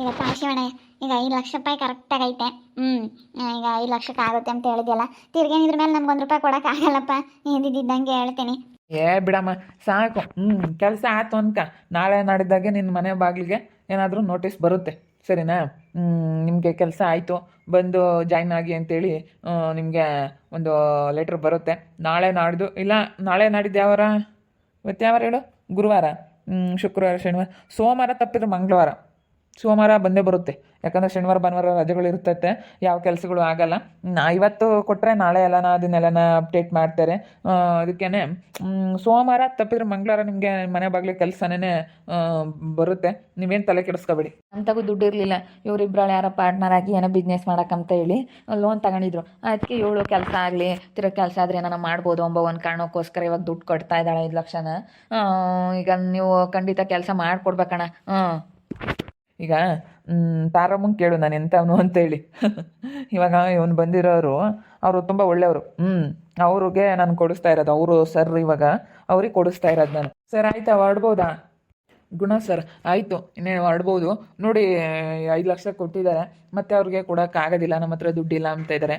ಈಗ ಕಾಶಿವಣ ಈಗ ಐದು ಲಕ್ಷ ರೂಪಾಯಿ ಕರೆಕ್ಟಾಗಿ ಐತೆ. ಹ್ಞೂ ಈಗ ಐದು ಲಕ್ಷಕ್ಕೆ ಆಗುತ್ತೆ ಅಂತ ಹೇಳಿದ್ಯಲ್ಲ ತಿರ್ಗೇನಿದ್ರ ಮೇಲೆ ನಮ್ಗೆ ಒಂದು ರೂಪಾಯಿ ಕೊಡೋಕ್ಕಾಗಲ್ಲಪ್ಪ ಇದ್ದಿದ್ದಂಗೆ ಹೇಳ್ತೀನಿ. ಏ ಬಿಡಮ್ಮ, ಸಾಕು. ಹ್ಞೂ ಕೆಲಸ ಆಯ್ತು ಅನ್ಕ. ನಾಳೆ ನಾಡಿದ್ದಾಗೆ ನಿನ್ನ ಮನೆ ಬಾಗಿಲಿಗೆ ಏನಾದರೂ ನೋಟಿಸ್ ಬರುತ್ತೆ, ಸರಿನಾ? ನಿಮಗೆ ಕೆಲಸ ಆಯಿತು, ಬಂದು ಜಾಯ್ನ್ ಆಗಿ ಅಂತೇಳಿ ನಿಮಗೆ ಒಂದು ಲೆಟ್ರ್ ಬರುತ್ತೆ. ನಾಳೆ ನಾಡ್ದು, ಇಲ್ಲ, ನಾಳೆ ನಾಡಿದ್ದು ಯಾವಾರ? ಇವತ್ತು ಯಾವಾರ ಹೇಳು? ಗುರುವಾರ. ಶುಕ್ರವಾರ, ಶನಿವಾರ. ಸೋಮವಾರ ತಪ್ಪಿದ್ರೆ ಮಂಗಳವಾರ. ಸೋಮವಾರ ಬಂದೇ ಬರುತ್ತೆ. ಯಾಕಂದರೆ ಶನಿವಾರ, ಭಾನುವಾರ ರಜೆಗಳು ಇರ್ತೈತೆ. ಯಾವ ಕೆಲಸಗಳು ಆಗಲ್ಲ. ಇವತ್ತು ಕೊಟ್ಟರೆ ನಾಳೆ ಎಲ್ಲನ ಅದನ್ನೆಲ್ಲನ ಅಪ್ಡೇಟ್ ಮಾಡ್ತಾರೆ ಅದಕ್ಕೇ ಸೋಮವಾರ ತಪ್ಪಿದ್ರೆ ಮಂಗಳವಾರ ನಿಮಗೆ ಮನೆ ಬಾಗಿಲು ಕೆಲಸನೇ ಬರುತ್ತೆ. ನೀವೇನು ತಲೆ ಕೆಡಿಸ್ಕೋಬೇಡಿ. ಅಂತಾಗೂ ದುಡ್ಡು ಇರಲಿಲ್ಲ. ಇವರಿಬ್ಬರಾಳು ಯಾರೋ ಪಾರ್ಟ್ನರ್ ಆಗಿ ಏನೋ ಬಿಸ್ನೆಸ್ ಮಾಡೋಕ್ಕಂತ ಹೇಳಿ ಲೋನ್ ತಗೊಂಡಿದ್ರು. ಅದಕ್ಕೆ ಏಳು ಕೆಲಸ ಆಗಲಿ ತಿರೋ ಕೆಲಸ ಆದರೆ ಏನಾರ ಮಾಡ್ಬೋದು ಒಂಬ ಒಂದು ಕಾರಣಕ್ಕೋಸ್ಕರ ಇವಾಗ ದುಡ್ಡು ಕೊಡ್ತಾ ಇದ್ದಾಳೆ ಐದು ಲಕ್ಷನ. ಈಗ ನೀವು ಖಂಡಿತ ಕೆಲಸ ಮಾಡಿಕೊಡ್ಬೇಕಣ್ಣ ಹಾಂ ಈಗ ತಾರಮ್ಮಂಗೆ ಕೇಳು ನಾನು ಎಂಥವನು ಅಂತೇಳಿ. ಇವಾಗ ಇವನು ಬಂದಿರೋರು, ಅವರು ತುಂಬ ಒಳ್ಳೆಯವರು. ಹ್ಞೂ ಅವ್ರಿಗೆ ನಾನು ಕೊಡಿಸ್ತಾ ಇರೋದು, ಅವರು ಸರ್ ಇವಾಗ ಅವ್ರಿಗೆ ಕೊಡಿಸ್ತಾ ಇರೋದು ನಾನು. ಸರ್, ಆಯ್ತಾ ಹೊರಡ್ಬೋದಾ ಗುಣ ಸರ್, ಆಯಿತು, ಇನ್ನೇನು ಹೊರಡ್ಬೋದು ನೋಡಿ, ಐದು ಲಕ್ಷ ಕೊಟ್ಟಿದ್ದಾರೆ, ಮತ್ತೆ ಅವ್ರಿಗೆ ಕೊಡೋಕ್ಕಾಗೋದಿಲ್ಲ ನಮ್ಮ ಹತ್ರ ದುಡ್ಡಿಲ್ಲ ಅಂತ ಇದ್ದಾರೆ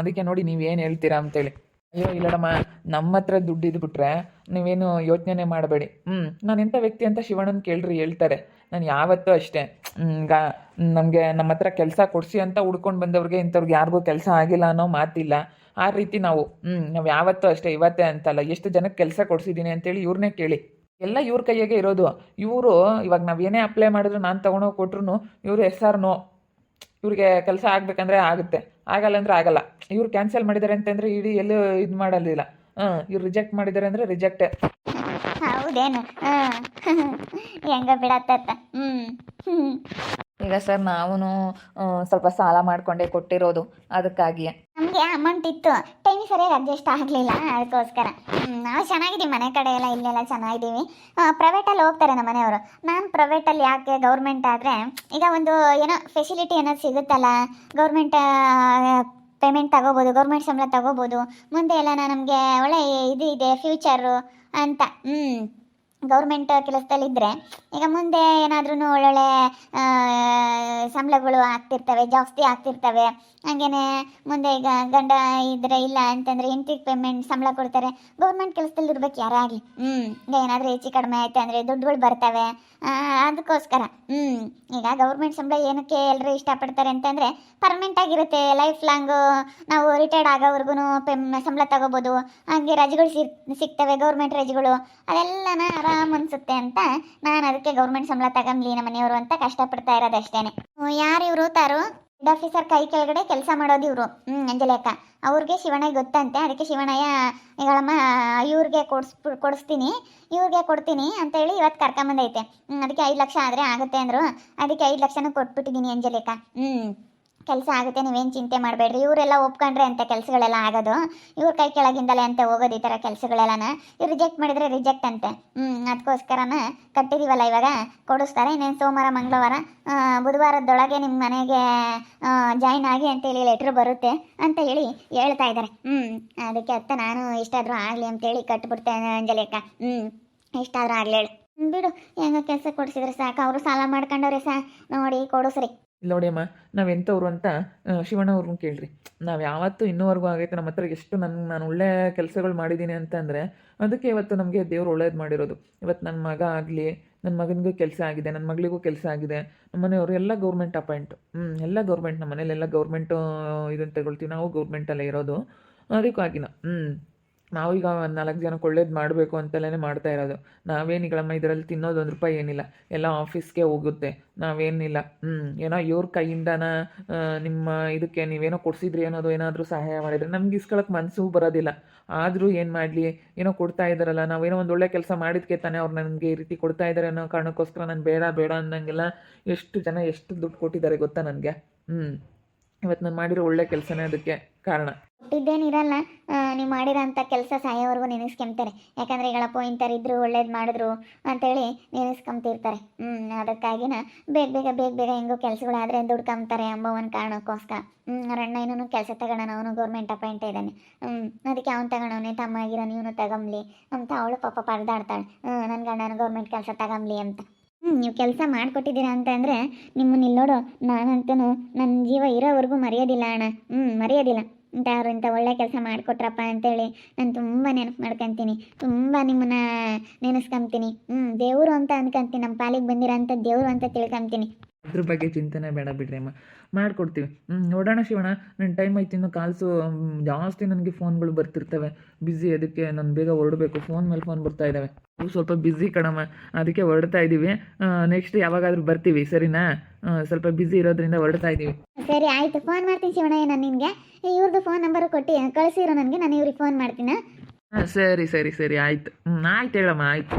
ಅದಕ್ಕೆ ನೋಡಿ ನೀವೇನು ಹೇಳ್ತೀರಾ ಅಂತೇಳಿ. ಅಯ್ಯೋ ಇಲ್ಲಡಮ್ಮ ನಮ್ಮ ಹತ್ರ ದುಡ್ಡು ಇದ್ಬಿಟ್ರೆ ನೀವೇನು ಯೋಚನೆ ಮಾಡಬೇಡಿ. ಹ್ಞೂ ನಾನು ಎಂಥ ವ್ಯಕ್ತಿ ಅಂತ ಶಿವಣ್ಣನ ಕೇಳ್ರಿ ಹೇಳ್ತಾರೆ. ನಾನು ಯಾವತ್ತೂ ಅಷ್ಟೇ. ಈಗ ನಮಗೆ ನಮ್ಮ ಹತ್ರ ಕೆಲಸ ಕೊಡಿಸಿ ಅಂತ ಉಡ್ಕೊಂಡು ಬಂದವ್ರಿಗೆ ಇಂಥವ್ರಿಗೆ ಯಾರಿಗೂ ಕೆಲಸ ಆಗಿಲ್ಲ ಅನ್ನೋ ಮಾತಿಲ್ಲ. ಆ ರೀತಿ ನಾವು ಹ್ಞೂ ನಾವು ಯಾವತ್ತೂ ಅಷ್ಟೇ, ಇವತ್ತೇ ಅಂತಲ್ಲ, ಎಷ್ಟು ಜನಕ್ಕೆ ಕೆಲಸ ಕೊಡಿಸಿದ್ದೀನಿ ಅಂತೇಳಿ ಇವ್ರನ್ನೇ ಕೇಳಿ. ಎಲ್ಲ ಇವ್ರ ಕೈಯಾಗೆ ಇರೋದು. ಇವರು, ಇವಾಗ ನಾವು ಏನೇ ಅಪ್ಲೈ ಮಾಡಿದ್ರು ನಾನು ತಗೊಂಡೋಗಿ ಕೊಟ್ರು ಇವರು ಎಸ್ ಆರ್ ನೋ ಇವ್ರಿಗೆ ಕೆಲಸ ಆಗ್ಬೇಕಂದ್ರೆ ಆಗುತ್ತೆ. ಆಗಲ್ಲ ಅಂದರೆ ಆಗಲ್ಲ. ಇವ್ರು ಕ್ಯಾನ್ಸಲ್ ಮಾಡಿದ್ದಾರೆ ಅಂತಂದ್ರೆ ಇಡೀ ಎಲ್ಲೂ ಇದು ಮಾಡಲಿಲ್ಲ ಹಾಂ ಇವ್ರು ರಿಜೆಕ್ಟ್ ಮಾಡಿದ್ದಾರೆ ಅಂದರೆ ರಿಜೆಕ್ಟೇ ಹೌದೇನು? ಹೆಂಗ ಬಿಡತ್ತ ಹ್ಞೂ ಈಗ ಸರ್ ನಾವು ಸ್ವಲ್ಪ ಸಾಲ ಮಾಡಿಕೊಂಡೇ ಕೊಟ್ಟಿರೋದು. ಅದಕ್ಕಾಗಿ ನಮಗೆ ಅಮೌಂಟ್ ಇತ್ತು. ಟೈಮ್ ಸರಿಯಾಗಿ ಅಡ್ಜಸ್ಟ್ ಆಗಲಿಲ್ಲ. ಅದಕ್ಕೋಸ್ಕರ. ನಾವು ಚೆನ್ನಾಗಿದ್ದೀವಿ. ಮನೆ ಕಡೆ ಎಲ್ಲ, ಇಲ್ಲೆಲ್ಲ ಚೆನ್ನಾಗಿದ್ದೀವಿ. ಪ್ರೈವೇಟಲ್ಲಿ ಹೋಗ್ತಾರೆ ನಮ್ಮ ಮನೆಯವರು. ನಾನು ಪ್ರೈವೇಟಲ್ಲಿ ಯಾಕೆ ಗೌರ್ಮೆಂಟ್ ಆದರೆ, ಈಗ ಒಂದು ಏನೋ ಫೆಸಿಲಿಟಿ ಏನಾದ್ರು ಸಿಗುತ್ತಲ್ಲ ಗೌರ್ಮೆಂಟ್ ಪೇಮೆಂಟ್ ತಗೋಬೋದು ಗೌರ್ಮೆಂಟ್ ಸಂಬಳ ತಗೋಬೋದು. ಮುಂದೆ ಎಲ್ಲ ನಮಗೆ ಒಳ್ಳೆ ಇದು ಇದೆ ಫ್ಯೂಚರು ಅಂತ. ಹ್ಞೂ ಗೌರ್ಮೆಂಟ್ ಕೆಲಸದಲ್ಲಿದ್ದರೆ ಈಗ ಮುಂದೆ ಏನಾದ್ರೂ ಒಳ್ಳೊಳ್ಳೆ ಸಂಬಳಗಳು ಆಗ್ತಿರ್ತವೆ, ಜಾಸ್ತಿ ಆಗ್ತಿರ್ತವೆ. ಹಾಗೇನೆ ಮುಂದೆ ಈಗ ಗಂಡ ಇದ್ರೆ ಇಲ್ಲ ಅಂತಂದ್ರೆ ಎಂಟ್ರಿ ಪೇಮೆಂಟ್ ಸಂಬಳ ಕೊಡ್ತಾರೆ. ಗೌರ್ಮೆಂಟ್ ಕೆಲಸದಲ್ಲಿ ಇರ್ಬೇಕು ಯಾರೇ ಆಗಲಿ ಹ್ಞೂ ಈಗ ಏನಾದರೂ ಹೆಚ್ಚು ಕಡಿಮೆ ಆಯ್ತು ಅಂದರೆ ದುಡ್ಡುಗಳು ಬರ್ತವೆ. ಅದಕ್ಕೋಸ್ಕರ. ಹ್ಞೂ ಈಗ ಗೌರ್ಮೆಂಟ್ ಸಂಬಳ ಏನಕ್ಕೆ ಎಲ್ಲರೂ ಇಷ್ಟಪಡ್ತಾರೆ ಅಂತಂದರೆ ಪರ್ಮನೆಂಟ್ ಆಗಿರುತ್ತೆ. ಲೈಫ್ ಲಾಂಗು ನಾವು ರಿಟೈರ್ಡ್ ಆಗೋವರೆಗೂ ಪೆಮ್, ಸಂಬಳ ತಗೋಬೋದು. ಹಾಗೆ ರಜೆಗಳು ಸಿಗ್ತವೆ, ಗೌರ್ಮೆಂಟ್ ರಜೆಗಳು. ಅದೆಲ್ಲನ ಆರಾಮ್ ಅನ್ಸುತ್ತೆ ಅಂತ ನಾನು ಅದಕ್ಕೆ ಗೌರ್ಮೆಂಟ್ ಸಂಬಳ ತಗೊಂಬ್ಲಿ ನಮ್ಮ ಮನೆಯವರು ಅಂತ ಕಷ್ಟಪಡ್ತಾ ಇರೋದು ಅಷ್ಟೇನೆ. ಯಾರು ಇವರು ತಾರು? ಹೆಡ್ ಆಫೀಸರ್ ಕೈ ಕೆಳಗಡೆ ಕೆಲಸ ಮಾಡೋದು ಇವರು. ಹ್ಮ್ ಅಂಜಲೇಕ ಅವ್ರಿಗೆ ಶಿವಣ್ಣಗೆ ಗೊತ್ತಂತೆ. ಅದಕ್ಕೆ ಶಿವಣ್ಣಯ್ಯ ಇವ್ರಿಗೆ ಕೊಡ್ಸ್ ಕೊಡಿಸ್ತೀನಿ. ಇವ್ರಿಗೆ ಕೊಡ್ತೀನಿ ಅಂತ ಹೇಳಿ ಇವತ್ತು ಕರ್ಕೊಂಬಂದೈತೆ. ಹ್ಮ್, ಅದಕ್ಕೆ ಐದು ಲಕ್ಷ ಆದ್ರೆ ಆಗುತ್ತೆ ಅಂದ್ರು. ಅದಕ್ಕೆ ಐದು ಲಕ್ಷನೂ ಕೊಟ್ಬಿಟ್ಟಿದ್ದೀನಿ ಅಂಜಲೇಕ ಹ್ಞೂ ಕೆಲಸ ಆಗುತ್ತೆ, ನೀವೇನು ಚಿಂತೆ ಮಾಡಬೇಡ್ರಿ. ಇವರೆಲ್ಲ ಒಪ್ಕೊಂಡ್ರೆ ಅಂತ ಕೆಲಸಗಳೆಲ್ಲ ಆಗೋದು. ಇವ್ರ ಕೈ ಕೆಳಗಿಂದಲೇ ಅಂತ ಹೋಗೋದು ಈ ಥರ ಕೆಲಸಗಳೆಲ್ಲನ. ಇವ್ರು ರಿಜೆಕ್ಟ್ ಮಾಡಿದರೆ ರಿಜೆಕ್ಟ್ ಅಂತೆ. ಹ್ಞೂ ಅದಕ್ಕೋಸ್ಕರನ ಕಟ್ಟಿದೀವಲ್ಲ ಇವಾಗ. ಕೊಡಿಸ್ತಾರೆ. ಇನ್ನೇನು ಸೋಮವಾರ, ಮಂಗಳವಾರ ಬುಧವಾರದೊಳಗೆ ನಿಮ್ಮ ಮನೆಗೆ ಜಾಯ್ನ್ ಆಗಿ ಅಂತೇಳಿ ಲೆಟ್ರ್ ಬರುತ್ತೆ ಅಂತ ಹೇಳಿ ಹೇಳ್ತಾ ಇದ್ದಾರೆ ಹ್ಞೂ ಅದಕ್ಕೆ ಅತ್ತ ನಾನು ಇಷ್ಟಾದರೂ ಆಗಲಿ ಅಂತೇಳಿ ಕಟ್ಬಿಡ್ತೇನೆ ಅಕ್ಕ. ಹ್ಞೂ ಇಷ್ಟಾದರೂ ಆಗಲಿ ಹೇಳು. ಬಿಡು. ಹೆಂಗ ಕೆಲಸ ಕೊಡಿಸಿದ್ರೆ ಸಾಕು. ಅವರು ಸಾಲ ಮಾಡ್ಕೊಂಡವ್ರೆ ಸಾ. ನೋಡಿ, ಕೊಡಿಸ್ರಿ. ಇಲ್ಲ ನೋಡಿಯಮ್ಮ ನಾವು ಎಂಥವ್ರು ಅಂತ ಶಿವಣ್ಣ ಶಿವಣ್ಣವ್ರನ್ನ ಕೇಳ್ರಿ. ನಾವು ಯಾವತ್ತೂ ಇನ್ನೂವರೆಗೂ ಆಗೈತೆ, ನಮ್ಮ ಹತ್ರ ಎಷ್ಟು ನನ್ನ ನಾನು ಒಳ್ಳೆ ಕೆಲಸಗಳು ಮಾಡಿದ್ದೀನಿ ಅಂತಂದರೆ ಅದಕ್ಕೆ ಇವತ್ತು ನಮಗೆ ದೇವ್ರು ಒಳ್ಳೇದು ಮಾಡಿರೋದು. ಇವತ್ತು ನನ್ನ ಮಗ ಆಗಲಿ ನನ್ನ ಮಗನಿಗೂ ಕೆಲಸ ಆಗಿದೆ ನನ್ನ ಮಗಳಿಗೂ ಕೆಲಸ ಆಗಿದೆ ನಮ್ಮ ಮನೆಯವರು ಎಲ್ಲ ಗೌರ್ಮೆಂಟ್ ಅಪಾಯಿಂಟು. ಹ್ಞೂ ಎಲ್ಲ ಗೌರ್ಮೆಂಟ್ ನಮ್ಮ ಮನೇಲೆಲ್ಲ ಗೌರ್ಮೆಂಟು ಇದನ್ನು ತಗೊಳ್ತೀವಿ, ನಾವು ಗೌರ್ಮೆಂಟಲ್ಲೇ ಇರೋದು. ಅದಕ್ಕಾಗಿನ ಹ್ಞೂ ನಾವು ಈಗ ಒಂದು ನಾಲ್ಕು ಜನಕ್ಕೆ ಒಳ್ಳೇದು ಮಾಡಬೇಕು ಅಂತಲೇ ಮಾಡ್ತಾ ಇರೋದು. ನಾವೇನಿಗಳಮ್ಮ ಇದರಲ್ಲಿ ತಿನ್ನೋದು ಒಂದು ರೂಪಾಯಿ ಏನಿಲ್ಲ. ಎಲ್ಲ ಆಫೀಸ್ಗೆ ಹೋಗುತ್ತೆ. ನಾವೇನಿಲ್ಲ. ಹ್ಞೂ ಏನೋ ಇವ್ರ ಕೈಯಿಂದನ ನಿಮ್ಮ ಇದಕ್ಕೆ ನೀವೇನೋ ಕೊಡಿಸಿದ್ರಿ ಅನ್ನೋದು ಏನಾದರೂ ಸಹಾಯ ಮಾಡಿದರೆ ನಮ್ಗೆ ಇಸ್ಕೊಳಕ್ಕೆ ಮನಸ್ಸು ಬರೋದಿಲ್ಲ. ಆದರೂ ಏನು ಮಾಡಲಿ? ಏನೋ ಕೊಡ್ತಾ ಇದ್ದಾರಲ್ಲ, ನಾವೇನೋ ಒಂದು ಒಳ್ಳೆ ಕೆಲಸ ಮಾಡಿದ್ಕೆ ತಾನೇ ಅವ್ರು ನನಗೆ ಈ ರೀತಿ ಕೊಡ್ತಾ ಇದ್ದಾರೆ ಅನ್ನೋ ಕಾರಣಕ್ಕೋಸ್ಕರ ನಾನು ಬೇಡ ಬೇಡ ಅಂದಂಗೆಲ್ಲ ಎಷ್ಟು ಜನ ಎಷ್ಟು ದುಡ್ಡು ಕೊಟ್ಟಿದ್ದಾರೆ ಗೊತ್ತಾ ನನಗೆ? ಹ್ಞೂ ಇವತ್ತು ನಾನು ಮಾಡಿರೋ ಒಳ್ಳೆ ಕೆಲಸನೇ ಅದಕ್ಕೆ ಕಾರಣ. ಕೊಟ್ಟಿದ್ದೇನಿರಲ್ಲ ನೀವು ಮಾಡಿರೋಂಥ ಕೆಲಸ ಸಾಯೋವರೆಗೂ ನೆನೆಸ್ಕೊಂತಾರೆ ಯಾಕಂದರೆ ಈಗಳಪ್ಪ ಇದ್ರು, ಒಳ್ಳೇದು ಮಾಡಿದ್ರು ಅಂತೇಳಿ ನೆನೆಸ್ಕೊಂತಿರ್ತಾರೆ ಹ್ಞೂ ಅದಕ್ಕಾಗಿನ ಬೇಗ ಬೇಗ ಬೇಗ ಬೇಗ ಹೆಂಗೋ ಕೆಲಸಗಳಾದರೆ ದುಡ್ಕೊಂತಾರೆ ಎಂಬ ಒಂದು ಕಾರಣಕ್ಕೋಸ್ಕರ. ಹ್ಞೂ ಅಣ್ಣ ಇನ್ನೂ ಕೆಲಸ ತಗೋಣ ಅವನು ಗೌರ್ಮೆಂಟ್ ಅಪಾಯಿಂಟ್ ಇದ್ದಾನೆ. ಹ್ಞೂ ಅದಕ್ಕೆ ಅವ್ನು ತಗೊಳವನೆ ತಮ್ಮ ಆಗಿರೋ ನೀವು ತಗೊಂಬ್ಲಿ ಅಂತ ಅವಳು ಪಾಪ ಪರದಾಡ್ತಾಳೆ. ಹ್ಞೂ ನನ್ನ ಗಂಡನ ಗೌರ್ಮೆಂಟ್ ಕೆಲಸ ತಗೊಂಬ್ಲಿ ಅಂತ. ನೀವು ಕೆಲಸ ಮಾಡಿಕೊಟ್ಟಿದ್ದೀರಾ ಅಂತ ಅಂದರೆ, ನಿಮ್ಮನ್ನು ಇಲ್ಲಿ ನೋಡು ನಾನಂತೂ ನನ್ನ ಜೀವ ಇರೋವರೆಗೂ ಮರೆಯೋದಿಲ್ಲ ಅಣ್ಣ. ಹ್ಞೂ ಮರೆಯೋದಿಲ್ಲ. ಇಂಥ ಅವ್ರು ಇಂಥ ಒಳ್ಳೆ ಕೆಲಸ ಮಾಡಿಕೊಟ್ರಪ್ಪ ಅಂತೇಳಿ ನಾನು ತುಂಬ ನೆನಪು ಮಾಡ್ಕೊತೀನಿ. ತುಂಬ ನಿಮ್ಮನ್ನ ನೆನೆಸ್ಕೊಂತೀನಿ. ಹ್ಞೂ ದೇವರು ಅಂತ ಅಂದ್ಕೊಂತೀನಿ ನಮ್ಮ ಪಾಲಿಗೆ ಬಂದಿರೋ ಅಂಥ ದೇವರು ಅಂತ ತಿಳ್ಕೊಂತೀನಿ. ಅದ್ರ ಬಗ್ಗೆ ಚಿಂತನೆ ಬೇಡ ಬಿಡ್ರಿ ಅಮ್ಮ. ಮಾಡ್ಕೊಡ್ತೀವಿ. ಹ್ಮ್ ನೋಡೋಣ ಶಿವಣ್ಣ. ನನ್ನ ಟೈಮ್ ಆಯ್ತು ಇನ್ನು ಕಾಲ್ಸು ಜಾಸ್ತಿ ನನಗೆ ಫೋನ್ಗಳು ಬರ್ತಿರ್ತವೆ. ಬ್ಯುಸಿ ಅದಕ್ಕೆ ನಾನು ಬೇಗ ಹೊರಡಬೇಕು. ಫೋನ್ ಮೇಲೆ ಫೋನ್ ಬರ್ತಾ ಇದ್ದಾವೆ ನೀವು ಸ್ವಲ್ಪ ಬ್ಯುಸಿ ಕಣಮ್ಮ. ಅದಕ್ಕೆ ಹೊರಡ್ತಾ ಇದ್ದೀವಿ ನೆಕ್ಸ್ಟ್ ಯಾವಾಗಾದ್ರೂ ಬರ್ತೀವಿ ಸರಿನಾ? ಸ್ವಲ್ಪ ಬ್ಯುಸಿ ಇರೋದ್ರಿಂದ ಹೊರಡ್ತಾ ಇದ್ದೀವಿ ಸರಿ ಆಯ್ತು. ಫೋನ್ ಮಾಡ್ತೀನಿ ಶಿವಣ್ಣ ನಾನು ನಿಮಗೆ ಇವ್ರದ್ದು ಫೋನ್ ನಂಬರ್ ಕೊಟ್ಟು ಕಳಿಸಿರೋ ನನಗೆ ನಾನು ಇವ್ರಿಗೆ ಫೋನ್ ಮಾಡ್ತೀನಿ? ಹಾಂ ಸರಿ ಸರಿ ಸರಿ ಆಯ್ತು. ಹ್ಞೂ ಆಯ್ತು ಹೇಳಮ್ಮ ಆಯ್ತು.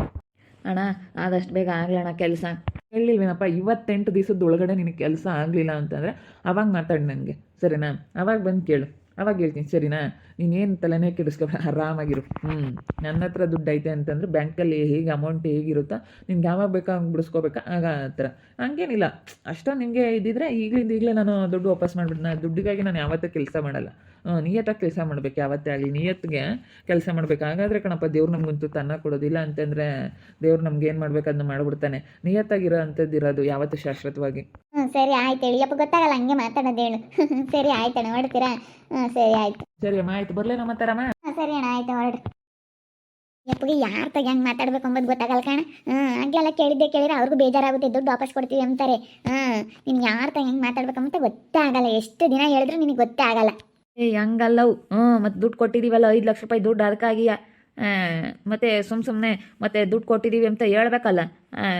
ಅಣ್ಣ, ಆದಷ್ಟು ಬೇಗ ಆಗ್ಲಣ್ಣ ಕೆಲಸ. ಹೇಳಿಲ್ವೇನಪ್ಪ ಇವತ್ತೆಂಟು ದಿವಸದ ಒಳಗಡೆ ನಿನಗೆ ಕೆಲಸ ಆಗಲಿಲ್ಲ ಅಂತಂದರೆ ಅವಾಗ ಮಾತಾಡಿ ನನಗೆ ಸರಿನಾ? ಅವಾಗ ಬಂದು ಕೇಳು. ಅವಾಗ ಹೇಳ್ತೀನಿ ಸರಿನಾ ನೀನೇನು ತಲೆನೇ ಕೆಡಿಸ್ಕೊ ಆರಾಮಾಗಿರು. ಹ್ಞೂ ನನ್ನ ಹತ್ರ ದುಡ್ಡು ಐತೆ ಅಂತಂದ್ರೆ ಬ್ಯಾಂಕಲ್ಲಿ ಹೇಗೆ ಅಮೌಂಟ್ ಹೇಗಿರುತ್ತೋ, ನಿನ್ಗೆ ಯಾವಾಗ ಬೇಕಾ ಹಂಗೆ ಬಿಡಿಸ್ಕೋಬೇಕಾ, ಆಗ ಆ ಥರ. ಹಂಗೇನಿಲ್ಲ. ಅಷ್ಟೊಂದು ನಿಮಗೆ ಇದ್ದಿದ್ರೆ ಈಗಲಿಂದ ಈಗಲೇ ನಾನು ದುಡ್ಡು ವಾಪಸ್ ಮಾಡಿಬಿಡ್ನ ದುಡ್ಡಿಗಾಗಿ ನಾನು ಯಾವತ್ತೂ ಕೆಲಸ ಮಾಡಲ್ಲ. ನಿಯತ್ತಾಗಿ ಕೆಲಸ ಮಾಡಬೇಕು, ಯಾವತ್ತೇ ಆಗಲಿ. ನಿಯತ್ತಿಗೆ ಕೆಲಸ ಮಾಡಬೇಕು. ಹಾಗಾದರೆ ಕಣಪ್ಪ, ದೇವ್ರು ನಮಗಂತೂ ತನ್ನ ಕೊಡೋದಿಲ್ಲ ಅಂತಂದರೆ ದೇವ್ರು ನಮ್ಗೆ ಏನು ಮಾಡಬೇಕು ಅದನ್ನ ಮಾಡಿಬಿಡ್ತಾನೆ. ನಿಯತ್ತಾಗಿರೋ ಅಂಥದ್ದು ಇರೋದು ಯಾವತ್ತೂ ಶಾಶ್ವತವಾಗಿ. ಸರಿ, ಆಯ್ತು ಹೇಳಿ. ಅಪ್ಪ ಗೊತ್ತಾಗಲ್ಲ, ಹಂಗೆ ಮಾತಾಡೋದು ಹೇಳು. ಸರಿ, ಆಯ್ತಣ್ಣ ಹೊರಡ್ತೀರಾ ಹಾಂ ಸರಿ ಆಯ್ತು. ಸರಿ ಅಮ್ಮ ಆಯ್ತು. ಬರಲೇನಮ್ಮ ತರಮ್ಮ ಹಾಂ ಸರಿ ಅಣ್ಣ ಆಯ್ತು ಹೊರಡ್ರಿ ಎಪ್ಪಗೆ ಯಾರ ತಗ ಹೆಂಗೆ ಮಾತಾಡ್ಬೇಕು ಅಂಬೋದು ಗೊತ್ತಾಗಲ್ಲ ಕಣ. ಹ್ಞೂ ಹಂಗೆಲ್ಲ ಕೇಳಿದ್ದೆ ಕೇಳಿದ್ರೆ ಅವ್ರಿಗೂ ಬೇಜಾರಾಗುತ್ತೆ. ದುಡ್ಡು ವಾಪಸ್ ಕೊಡ್ತೀವಿ ಅಂತಾರೆ. ಹಾಂ ನಿನ್ ಯಾರ ತಗ ಹೆಂಗೆ ಮಾತಾಡ್ಬೇಕಂತ ಗೊತ್ತೇ ಆಗಲ್ಲ ಎಷ್ಟು ದಿನ ಹೇಳಿದ್ರು ನಿನಗೆ ಗೊತ್ತೇ ಆಗಲ್ಲ ಏ ಹಂಗಲ್ಲವು. ಹ್ಞೂ ಮತ್ತು ದುಡ್ಡು ಕೊಟ್ಟಿದ್ದೀವಲ್ಲ ಐದು ಲಕ್ಷ ರೂಪಾಯಿ ದುಡ್ಡು ಅದಕ್ಕಾಗಿ. ಮತ್ತು ಸುಮ್ಮ ಸುಮ್ಮನೆ ಮತ್ತೆ ದುಡ್ಡು ಕೊಟ್ಟಿದ್ದೀವಿ ಅಂತ ಹೇಳ್ಬೇಕಲ್ಲ.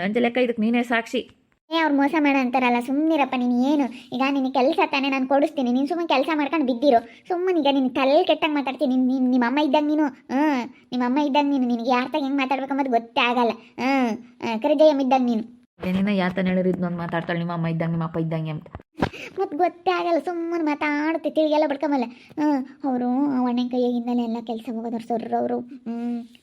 ಅಂತ ಲೆಕ್ಕ ಇದಕ್ಕೆ ನೀನೇ ಸಾಕ್ಷಿ. ಏ, ಅವ್ರು ಮೋಸ ಮಾಡ ಅಂತಾರಲ್ಲ ಸುಮ್ಮನಿರಪ್ಪ ನೀನು ಏನು? ಈಗ ನಿನ್ನ ಕೆಲಸ ತಾನೇ ನಾನು ಕೊಡಿಸ್ತೀನಿ, ನೀನು ಸುಮ್ಮನೆ ಕೆಲಸ ಮಾಡ್ಕೊಂಡು ಬಿದ್ದಿರೋ. ಸುಮ್ಮನೆ ಈಗ ನಿನ್ನ ತಲೆ ಕೆಟ್ಟಂಗೆ ಮಾತಾಡ್ತೀನಿ ನಿನ್ನ ನಿಮ್ಮ ಅಮ್ಮ ಇದ್ದಂಗೆ ನೀನು ಹ್ಞೂ ನಿಮ್ಮ ಅಮ್ಮ ಇದ್ದಂಗೆ ನೀನು, ನಿನಗೆ ಯಾರ ಹೆಂಗ್ ಮಾತಾಡ್ಬೇಕಂಬದು ಗೊತ್ತೇ ಆಗಲ್ಲ ಹ್ಞೂ ಕರಿಜಯಮ್ಮ ಇದ್ದಂಗೆ ನೀನು. ಏನೇನ ಯಾತನ ಹೇಳಿರಿದ್ ಒಂದು ಮಾತಾಡ್ತಾಳೆ, ನಿಮ್ಮ ಅಮ್ಮ ಇದ್ದಂಗೆ, ನಿಮ್ಮ ಅಪ್ಪ ಇದ್ದಂಗೆ ಅಂತ. ಮತ್ ಗೊತ್ತೇ ಸುಮ್ಮನೆ ಮಾತಾಡುತ್ತೆ ತಿಳಿಗೆಲ್ಲ ಬಡ್ಕೊಂಬಲ್ಲ. ಹ್ಞೂ ಅವರು ಅಣ್ಣನ ಕೈಯಾಗಿಂದಲೇ ಎಲ್ಲ ಕೆಲಸ ಹೋಗೋದವ್ರು ಸರ್ ಅವರು.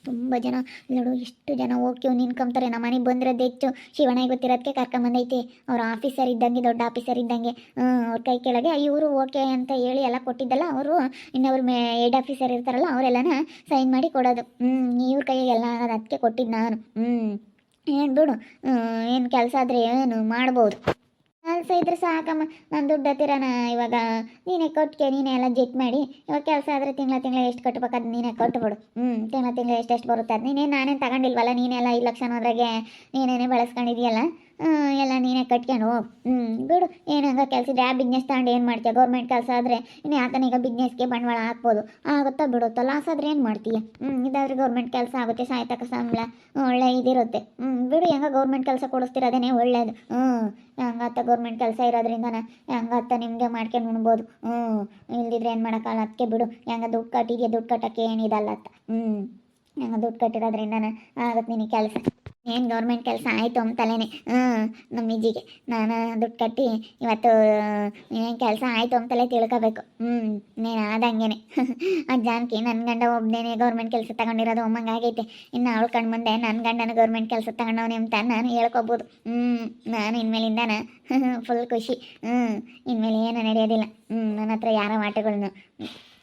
ತುಂಬ ಜನ. ನೋಡು, ಎಷ್ಟು ಜನ ಹೋಗ್ತೀವಿ ನಿನ್ಕೊಂತಾರೆ ನಮ್ಮ ಮನೆಗೆ ಬಂದಿರೋದು ಹೆಚ್ಚು. ಶಿವಣ್ಣ ಗೊತ್ತಿರೋದಕ್ಕೆ ಕರ್ಕೊಂಬಂದೈತಿ ಅವ್ರ ಆಫೀಸರ್ ಇದ್ದಂಗೆ, ದೊಡ್ಡ ಆಫೀಸರ್ ಇದ್ದಂಗೆ. ಅವ್ರ ಕೈ ಕೆಳಗೆ ಇವರು ಓಕೆ ಅಂತ ಹೇಳಿ ಎಲ್ಲ ಕೊಟ್ಟಿದ್ದಲ್ಲ, ಅವರು ಇನ್ನವ್ರು ಮೇ, ಹೆಡ್ ಆಫೀಸರ್ ಇರ್ತಾರಲ್ಲ, ಅವರೆಲ್ಲನ ಸೈನ್ ಮಾಡಿ ಕೊಡೋದು. ಹ್ಞೂ ಇವ್ರ ಕೈಯಾಗ ಎಲ್ಲ ಅದಕ್ಕೆ ಕೊಟ್ಟಿದ್ದು ನಾನು. ಹ್ಞೂ ಏನು ಬಿಡು ಏನು ಕೆಲಸ ಆದರೆ ಏನು ಮಾಡ್ಬೋದು. ಕೆಲಸ ಇದ್ರೆ ಸಾಕಮ್ಮ, ನಾನು ದುಡ್ಡು ಹತ್ತಿರನ ಇವಾಗ ನೀನೇ ಕೊಟ್ಕೆ, ನೀನೇ ಎಲ್ಲ ಜೆಟ್ ಮಾಡಿ, ಇವಾಗ ಕೆಲಸ ಆದರೆ ತಿಂಗಳ ತಿಂಗಳ ಎಷ್ಟು ಕಟ್ಬೇಕು ಅದು ನೀನೇ ಕೊಟ್ಬಿಡು. ಹ್ಞೂ ತಿಂಗಳ ತಿಂಗಳ ಎಷ್ಟೆಷ್ಟು ಬರುತ್ತೆ ಅದು? ನೀನೇ ನಾನೇನು ತಗೊಂಡಿಲ್ವಲ್ಲ, ನೀನೆಲ್ಲ ಐದು ಲಕ್ಷ ಅನ್ನೋದ್ರಾಗೆ ನೀನೇನೇ ಬಳಸ್ಕೊಂಡಿದ್ಯಲ್ಲ? ಎಲ್ಲ ನೀನೇ ಕಟ್ಕೊಂಡು ಹ್ಞೂ ಬಿಡು. ಏನು ಹಂಗೆ ಕೆಲಸ ಇದ್ರೆ ಆ ಬಿಸ್ನೆಸ್ ತಗೊಂಡು ಏನು ಮಾಡ್ತೀಯ? ಗೌರ್ಮೆಂಟ್ ಕೆಲಸ ಆದರೆ ಇನ್ನು ಯಾತನ ಈಗ ಬಿಸ್ನೆಸ್ಗೆ ಬಂಡವಾಳ ಹಾಕ್ಬೋದು. ಆಗುತ್ತಾ ಬಿಡುತ್ತೋ ಲಾಸ್ ಆದರೆ ಏನು ಮಾಡ್ತೀಯ? ಹ್ಞೂ ಇದಾದ್ರೆ ಗೌರ್ಮೆಂಟ್ ಕೆಲಸ ಆಗುತ್ತೆ. ಸಾಯ್ತಕ್ಕ ಸಂಬಳ ಒಳ್ಳೆ ಇದಿರುತ್ತೆ. ಹ್ಞೂ ಬಿಡು. ಹೆಂಗ ಗೌರ್ಮೆಂಟ್ ಕೆಲಸ ಕೊಡಿಸ್ತಿರೋದೇ ಒಳ್ಳೇದು. ಹ್ಞೂ ಹಂಗತ್ತ ಗೌರ್ಮೆಂಟ್ ಕೆಲಸ ಇರೋದ್ರಿಂದನ ಹೆಂಗತ್ತ ನಿಮಗೆ ಮಾಡ್ಕೊಂಡು ಉಣ್ಬೋದು. ಹ್ಞೂ ಇಲ್ದಿದ್ರೆ ಏನು ಮಾಡೋಕ್ಕಲ್ಲ ಅದಕ್ಕೆ ಬಿಡು. ಹೆಂಗ ದುಡ್ಡು ಕಟ್ಟಿದೆಯಾ? ದುಡ್ಡು ಕಟ್ಟೋಕ್ಕೆ ಏನಿದಲ್ಲ ಅಂತ. ಹ್ಞೂ ದುಡ್ಡು ಕಟ್ಟಿರೋದ್ರಿಂದನ ಆಗತ್ತೆ ನಿನಗೆ ಕೆಲಸ. ಏನು ಗೌರ್ಮೆಂಟ್ ಕೆಲಸ? ಆಯಿತು ಅಂತಲೇ ಹ್ಞೂ ನಮ್ಮ ಇಜ್ಜಿಗೆ ನಾನು ದುಡ್ಡು ಕಟ್ಟಿ ಇವತ್ತು ಏನು ಕೆಲಸ? ಆಯಿತು ಅಂತಲೇ ತಿಳ್ಕೋಬೇಕು. ಹ್ಞೂ ನೀನು ಆದಂಗೆನೆ. ಆ ಜಾನಕಿ ನನ್ನ ಗಂಡ ಒಬ್ಬನೇ ಗೌರ್ಮೆಂಟ್ ಕೆಲಸ ತಗೊಂಡಿರೋದು ಒಮ್ಮಂಗೆ ಆಗೈತೆ. ಇನ್ನು ಅವಳು ಕಣ್ಣು ಮುಂದೆ ನನ್ನ ಗಂಡನ ಗೌರ್ಮೆಂಟ್ ಕೆಲಸ ತಗೊಂಡವನೇ ಅಂತ ನಾನು ಹೇಳ್ಕೊಬೋದು. ಹ್ಞೂ ನಾನು ಇನ್ಮೇಲಿಂದಾನ ಫುಲ್ ಖುಷಿ. ಹ್ಞೂ ಇನ್ಮೇಲೆ ಏನೂ ನಡೆಯೋದಿಲ್ಲ. ಹ್ಞೂ ನನ್ನ ಹತ್ರ ಯಾರ ಮಾಟುಗಳನ್ನು